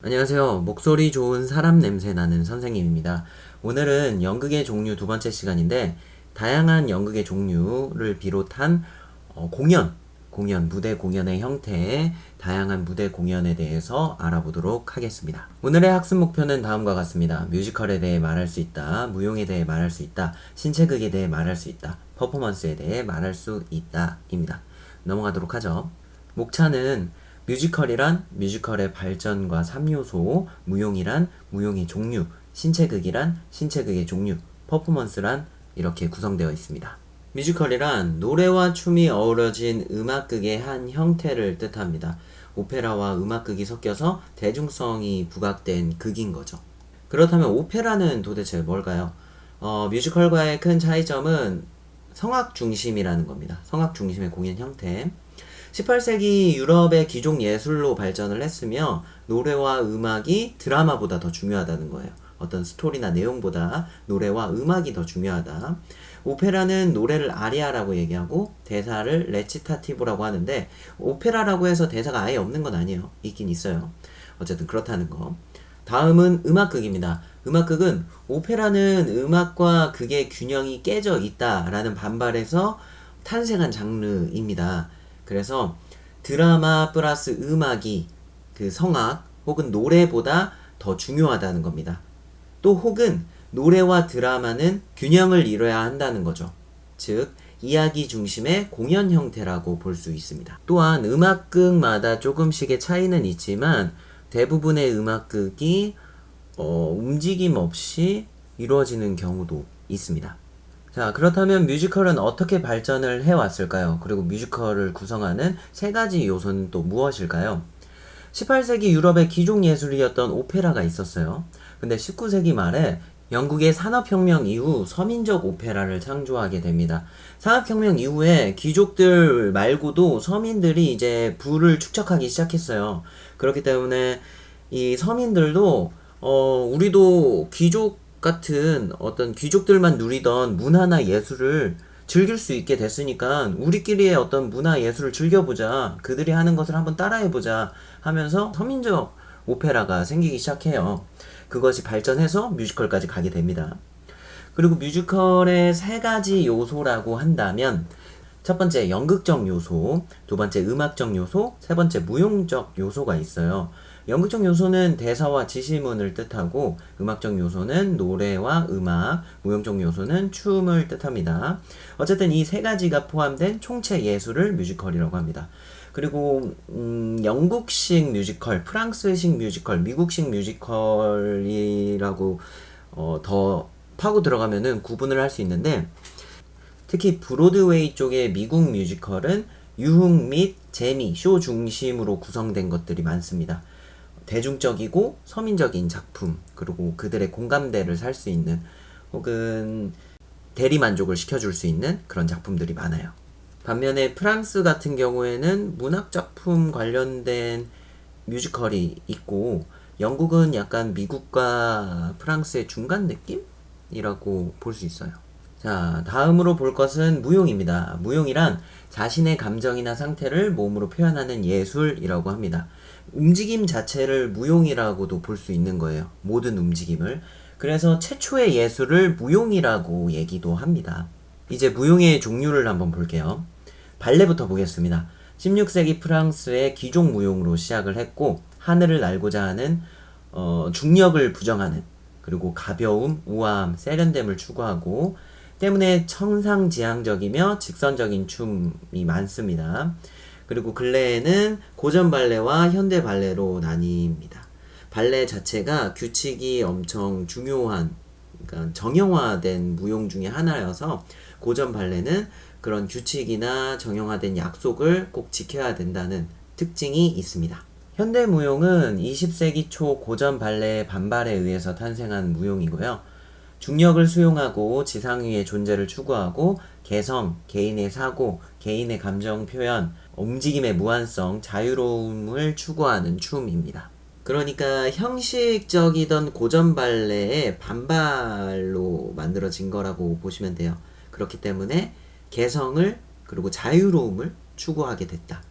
안녕하세요. 목소리 좋은 사람 냄새 나는 선생님입니다. 오늘은 연극의 종류 두 번째 시간인데, 다양한 연극의 종류를 비롯한 어, 공연, 공연, 무대 공연의 형태의 다양한 무대 공연에 대해서 알아보도록 하겠습니다. 오늘의 학습 목표는 다음과 같습니다. 뮤지컬에 대해 말할 수 있다, 무용에 대해 말할 수 있다, 신체극에 대해 말할 수 있다, 퍼포먼스에 대해 말할 수 있다, 입니다. 넘어가도록 하죠. 목차는 뮤지컬이란 뮤지컬의 발전과 3요소, 무용이란 무용의 종류, 신체극이란 신체극의 종류, 퍼포먼스란 이렇게 구성되어 있습니다. 뮤지컬이란 노래와 춤이 어우러진 음악극의 한 형태를 뜻합니다. 오페라와 음악극이 섞여서 대중성이 부각된 극인 거죠. 그렇다면 오페라는 도대체 뭘까요? 어, 뮤지컬과의 큰 차이점은 성악 중심이라는 겁니다. 성악 중심의 공연 형태. 18세기 유럽의 귀족 예술로 발전을 했으며 노래와 음악이 드라마보다 더 중요하다는 거예요. 어떤 스토리나 내용보다 노래와 음악이 더 중요하다. 오페라는 노래를 아리아라고 얘기하고 대사를 레치타티브라고 하는데 오페라라고 해서 대사가 아예 없는 건 아니에요. 있긴 있어요. 어쨌든 그렇다는 거. 다음은 음악극입니다. 음악극은 오페라는 음악과 극의 균형이 깨져 있다라는 반발에서 탄생한 장르입니다. 그래서 드라마 플러스 음악이 그 성악 혹은 노래보다 더 중요하다는 겁니다. 또 혹은 노래와 드라마는 균형을 이뤄야 한다는 거죠. 즉, 이야기 중심의 공연 형태라고 볼 수 있습니다. 또한 음악극마다 조금씩의 차이는 있지만 대부분의 음악극이 어, 움직임 없이 이루어지는 경우도 있습니다. 자, 그렇다면 뮤지컬은 어떻게 발전을 해왔을까요? 그리고 뮤지컬을 구성하는 세 가지 요소는 또 무엇일까요? 18세기 유럽의 기종 예술이었던 오페라가 있었어요. 근데 19세기 말에 영국의 산업혁명 이후 서민적 오페라를 창조하게 됩니다. 산업혁명 이후에 귀족들 말고도 서민들이 이제 부를 축적하기 시작했어요. 그렇기 때문에 이 서민들도 어 우리도 귀족 같은 어떤 귀족들만 누리던 문화나 예술을 즐길 수 있게 됐으니까 우리끼리의 어떤 문화 예술을 즐겨보자. 그들이 하는 것을 한번 따라해보자 하면서 서민적 오페라가 생기기 시작해요. 그것이 발전해서 뮤지컬까지 가게 됩니다. 그리고 뮤지컬의 세 가지 요소라고 한다면 첫 번째 연극적 요소, 두 번째 음악적 요소, 세 번째 무용적 요소가 있어요. 연극적 요소는 대사와 지시문을 뜻하고 음악적 요소는 노래와 음악, 무용적 요소는 춤을 뜻합니다. 어쨌든 이 세 가지가 포함된 총체 예술을 뮤지컬이라고 합니다. 그리고 음, 영국식 뮤지컬, 프랑스식 뮤지컬, 미국식 뮤지컬이라고 어, 더 파고 들어가면은 구분을 할 수 있는데 특히 브로드웨이 쪽의 미국 뮤지컬은 유흥 및 재미, 쇼 중심으로 구성된 것들이 많습니다. 대중적이고 서민적인 작품 그리고 그들의 공감대를 살 수 있는 혹은 대리 만족을 시켜줄 수 있는 그런 작품들이 많아요. 반면에 프랑스 같은 경우에는 문학 작품 관련된 뮤지컬이 있고 영국은 약간 미국과 프랑스의 중간 느낌이라고 볼 수 있어요. 자, 다음으로 볼 것은 무용입니다. 무용이란 자신의 감정이나 상태를 몸으로 표현하는 예술이라고 합니다. 움직임 자체를 무용이라고도 볼 수 있는 거예요. 모든 움직임을. 그래서 최초의 예술을 무용이라고 얘기도 합니다. 이제 무용의 종류를 한번 볼게요. 발레부터 보겠습니다. 16세기 프랑스의 귀족 무용으로 시작을 했고 하늘을 날고자 하는 어, 중력을 부정하는 그리고 가벼움, 우아함, 세련됨을 추구하고 때문에 청상지향적이며 직선적인 춤이 많습니다. 그리고 근래에는 고전 발레와 현대 발레로 나뉩니다. 발레 자체가 규칙이 엄청 중요한 그러니까 정형화된 무용 중의 하나여서 고전 발레는 그런 규칙이나 정형화된 약속을 꼭 지켜야 된다는 특징이 있습니다. 현대 무용은 20세기 초 고전 발레의 반발에 의해서 탄생한 무용이고요. 중력을 수용하고 지상 위의 존재를 추구하고 개성, 개인의 사고, 개인의 감정 표현, 움직임의 무한성, 자유로움을 추구하는 춤입니다. 그러니까 형식적이던 고전 발레의 반발로 만들어진 거라고 보시면 돼요. 그렇기 때문에 개성을 그리고 자유로움을 추구하게 됐다.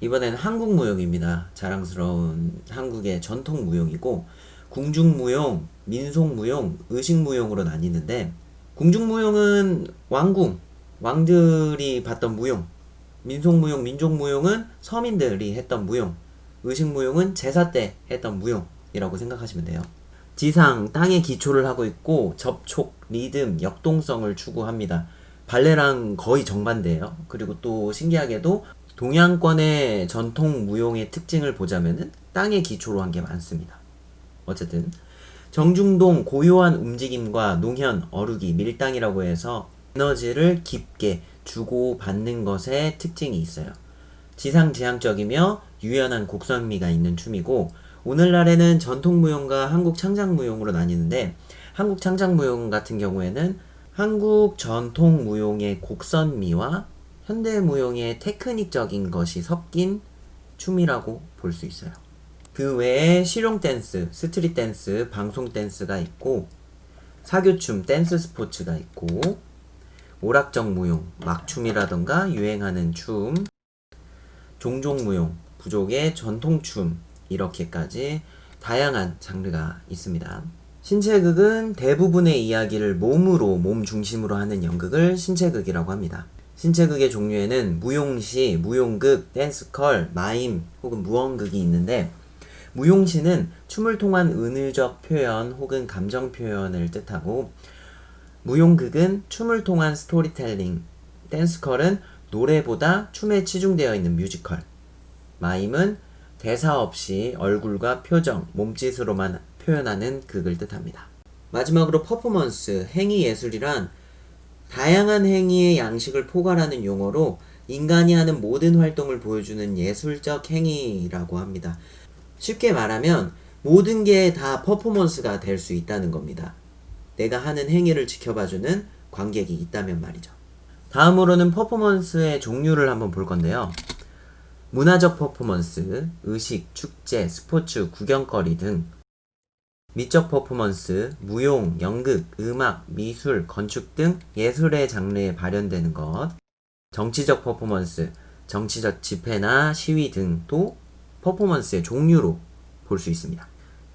이번엔 한국 무용입니다. 자랑스러운 한국의 전통 무용이고 궁중 무용, 민속 무용, 의식 무용으로 나뉘는데 궁중 무용은 왕궁, 왕들이 봤던 무용, 민속 무용, 민족 무용은 서민들이 했던 무용, 의식 무용은 제사 때 했던 무용이라고 생각하시면 돼요. 지상, 땅에 기초를 하고 있고 접촉, 리듬, 역동성을 추구합니다. 발레랑 거의 정반대예요. 그리고 또 신기하게도 동양권의 전통 무용의 특징을 보자면은 땅에 기초로 한 게 많습니다. 어쨌든 정중동 고요한 움직임과 농현, 어루기, 밀당이라고 해서 에너지를 깊게 주고 받는 것에 특징이 있어요. 지상지향적이며 유연한 곡선미가 있는 춤이고 오늘날에는 전통무용과 한국 창작무용으로 나뉘는데 한국 창작무용 같은 경우에는 한국 전통무용의 곡선미와 현대무용의 테크닉적인 것이 섞인 춤이라고 볼 수 있어요. 그 외에 실용 댄스, 스트릿 댄스, 방송 댄스가 있고 사교춤, 댄스 스포츠가 있고 오락적 무용, 막춤이라던가 유행하는 춤, 종종 무용, 부족의 전통춤 이렇게까지 다양한 장르가 있습니다. 신체극은 대부분의 이야기를 몸으로 몸 중심으로 하는 연극을 신체극이라고 합니다. 신체극의 종류에는 무용시, 무용극, 댄스컬, 마임 혹은 무언극이 있는데 무용시는 춤을 통한 은유적 표현 혹은 감정 표현을 뜻하고 무용극은 춤을 통한 스토리텔링, 댄스컬은 노래보다 춤에 치중되어 있는 뮤지컬, 마임은 대사 없이 얼굴과 표정, 몸짓으로만 표현하는 극을 뜻합니다. 마지막으로 퍼포먼스, 행위 예술이란 다양한 행위의 양식을 포괄하는 용어로 인간이 하는 모든 활동을 보여주는 예술적 행위라고 합니다. 쉽게 말하면 모든 게 다 퍼포먼스가 될 수 있다는 겁니다. 내가 하는 행위를 지켜봐주는 관객이 있다면 말이죠. 다음으로는 퍼포먼스의 종류를 한번 볼 건데요. 문화적 퍼포먼스, 의식, 축제, 스포츠, 구경거리 등 미적 퍼포먼스, 무용, 연극, 음악, 미술, 건축 등 예술의 장르에 발현되는 것, 정치적 퍼포먼스, 정치적 집회나 시위 등도 퍼포먼스의 종류로 볼 수 있습니다.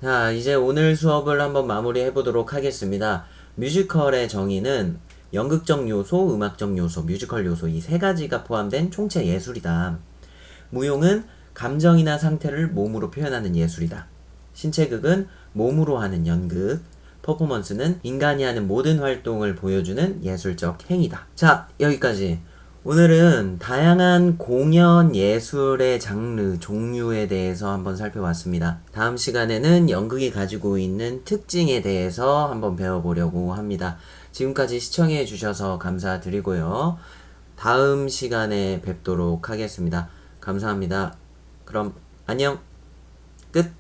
자, 이제 오늘 수업을 한번 마무리해 보도록 하겠습니다. 뮤지컬의 정의는 연극적 요소, 음악적 요소, 뮤지컬 요소 이 세 가지가 포함된 총체 예술이다. 무용은 감정이나 상태를 몸으로 표현하는 예술이다. 신체극은 몸으로 하는 연극, 퍼포먼스는 인간이 하는 모든 활동을 보여주는 예술적 행위다. 자, 여기까지. 오늘은 다양한 공연 예술의 장르, 종류에 대해서 한번 살펴봤습니다. 다음 시간에는 연극이 가지고 있는 특징에 대해서 한번 배워보려고 합니다. 지금까지 시청해 주셔서 감사드리고요. 다음 시간에 뵙도록 하겠습니다. 감사합니다. 그럼 안녕. 끝.